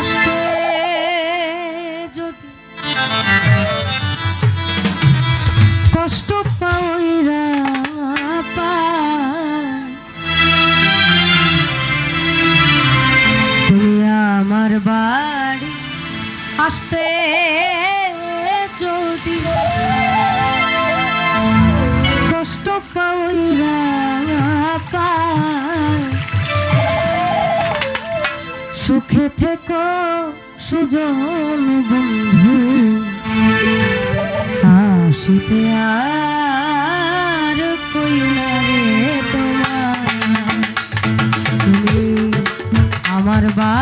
আসতে যদি কষ্ট পাইরা তুমি আমার বাড়ি আসতে সুখে থেকো সুজন বন্ধু। আসিতে আর কইলা রে তোমার আমার বা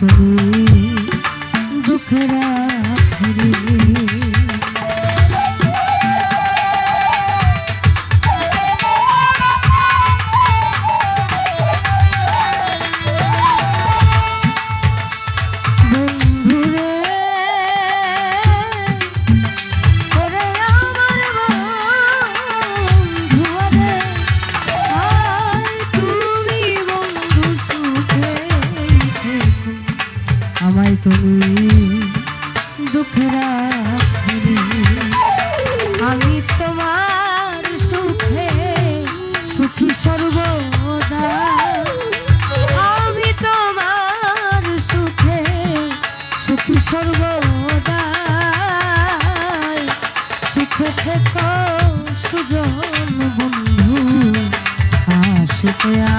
Mm-hmm. আমি তোমার সুখে সুখী সর্বদা। আমি তোমার সুখে সুখী সর্বদা। সুখে থেকো সুজন বন্ধু, আশিতে আ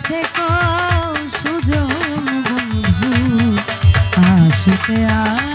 থেকো সুজন বন্ধু আসতে আ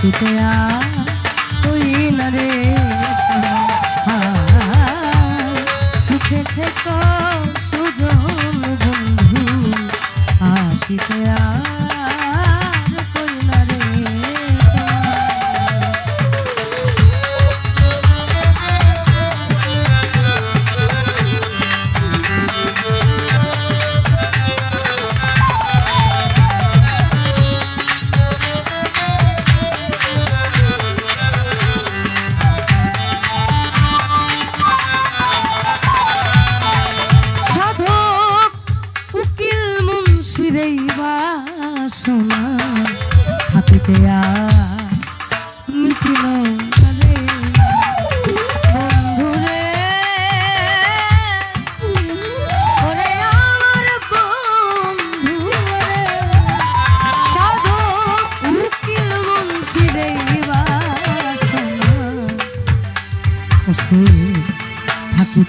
ছুটয়া কইল রে সুখে থেকো সুজন বন্ধু আসিতে আ।